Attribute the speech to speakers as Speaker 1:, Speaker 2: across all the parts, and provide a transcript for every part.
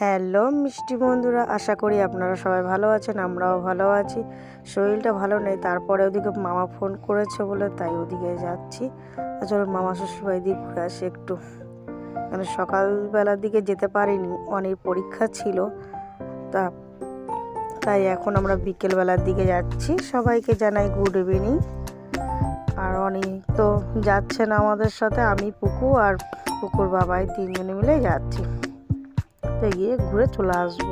Speaker 1: Hello মিষ্টি বন্ধুরা, আশা করি আপনারা সবাই ভালো আছেন, আমরাও ভালো আছি। শরীরটা ভালো নেই, তারপরে ওদিকে মামা ফোন করেছে বলে, তাই ওদিকে যাচ্ছি। চলো মামা শ্বশুরবাড়ি দিয়ে ঘুরে আসি একটু। মানে সকালবেলার দিকে যেতে পারিনি, অনেক পরীক্ষা ছিল। তা, তাই এখন আমরা বিকেলবেলার দিকে যাচ্ছি। সবাইকে জানাই গুড ইভিনিং আর অনেক তো যাচ্ছে না আমাদের সাথে, আমি পুকু আর পুকুর বাবাই তিনজনে মিলে যাচ্ছি। তো গিয়ে ঘুরে চলে আসব।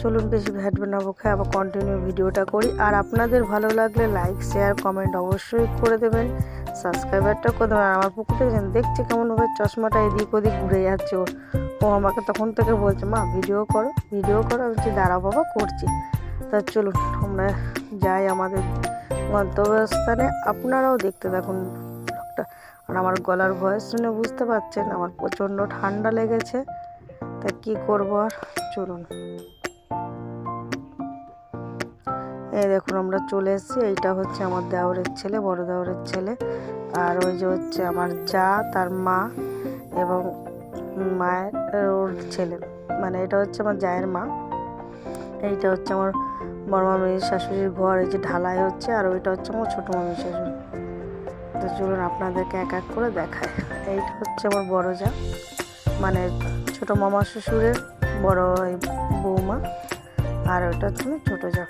Speaker 1: চলুন বেশি ভ্যাট বানাবো খাই আবার কন্টিনিউ ভিডিওটা করি। আর আপনাদের ভালো লাগলে লাইক শেয়ার কমেন্ট অবশ্যই করে দেবেন। সাবস্ক্রাইবারটা করে দেবেন। আর আমার পুকুরটা দেখছেন দেখছে কেমনভাবে চশমাটা এদিক ওদিক ঘুরে যাচ্ছে ওর ও আমাকে তখন থেকে বলছে, মা ভিডিও করো ভিডিও করো, আমি বলছি দাঁড়া বাবা, করছি। তা চলুন, আমরা যাই আমাদের গন্তব্যস্থানে। আপনারাও দেখতে vlogটা। আর আমার গলার ভয়েস শুনে বুঝতে পারছেন, আমার প্রচণ্ড ঠান্ডা লেগেছে। তা কি করব আর? চলুন। এই দেখুন, আমরা চলে এসেছি। এইটা হচ্ছে আমার দেওরের ছেলে, বড় দেওরের ছেলে। আর ওই যে হচ্ছে আমার যা, তার মা এবং মায়ের, ওর ছেলে। মানে এটা হচ্ছে আমার জায়ের মা। এইটা হচ্ছে আমার বড় মামির শাশুড়ির ঘর, এই যে ঢালাই হচ্ছে, আর ওইটা হচ্ছে আমার ছোটো মামির শাশুড়ি। তো চলুন আপনাদেরকে এক এক করে দেখায় এইটা হচ্ছে আমার বড় যা। মানে ছোটো মামা শ্বশুরের বড় বৌমা। আর ওইটা হচ্ছে ছোটো যা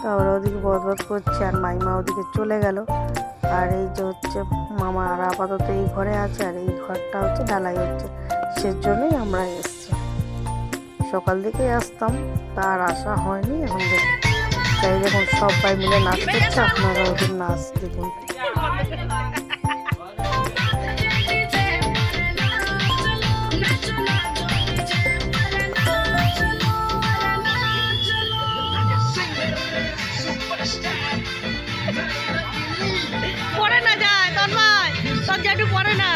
Speaker 1: তো ওরা ওদিকে বদবদ করছে আর মাইমা ওদিকে চলে গেল। আর এই যে হচ্ছে মামা আর আপাতত এই ঘরে আছে আর এই ঘরটা হচ্ছে ঢালাই হচ্ছে। সেজন্যই আমরা এসছি। সকাল দিকেই আসতাম, তার আসা হয়নি। এখন তাই দেখুন সবাই মিলে নাচ করছে আপনারা ওদের নাচ দেখুন
Speaker 2: পড়ে না যায় তন্ময়। তোর একটু পড়ে না।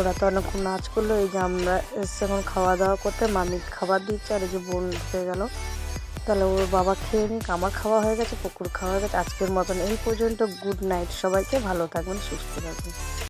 Speaker 1: ওরা তো অনেকক্ষণ নাচ করল, এই যে আমরা এসে এখন খাওয়া দাওয়া করতে। মামি খাবার দিচ্ছে আর এই যে বোন হয়ে গেল। তাহলে ওর বাবা খেয়ে নিক, আমার খাওয়া হয়ে গেছে পুকুর খাওয়া হয়ে গেছে। আজকের মতন এই পর্যন্ত। গুড নাইট সবাইকে, ভালো থাকবেন, সুস্থ থাকবেন।